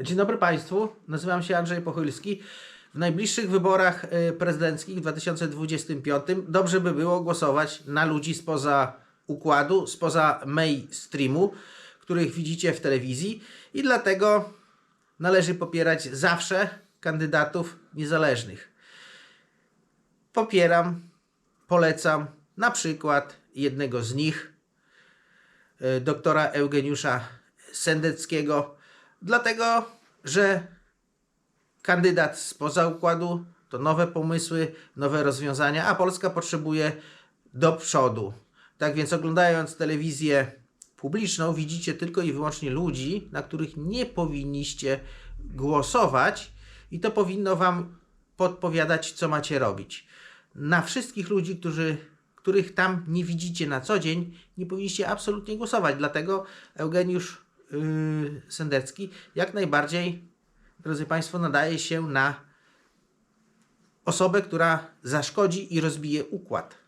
Dzień dobry Państwu, nazywam się Andrzej Pochylski. W najbliższych wyborach y, prezydenckich w 2025 dobrze by było głosować na ludzi spoza układu, spoza mainstreamu, których widzicie w telewizji i dlatego należy popierać zawsze kandydatów niezależnych. Popieram, polecam na przykład jednego z nich, y, doktora Eugeniusza Sendeckiego, dlatego że kandydat spoza układu to nowe pomysły, nowe rozwiązania, a Polska potrzebuje do przodu. Tak więc oglądając telewizję publiczną widzicie tylko i wyłącznie ludzi, na których nie powinniście głosować i to powinno wam podpowiadać, co macie robić. Na wszystkich ludzi, którzy, których tam nie widzicie na co dzień, nie powinniście absolutnie głosować. Dlatego Eugeniusz yy, Sendecki jak najbardziej, drodzy Państwo, nadaje się na osobę, która zaszkodzi i rozbije układ.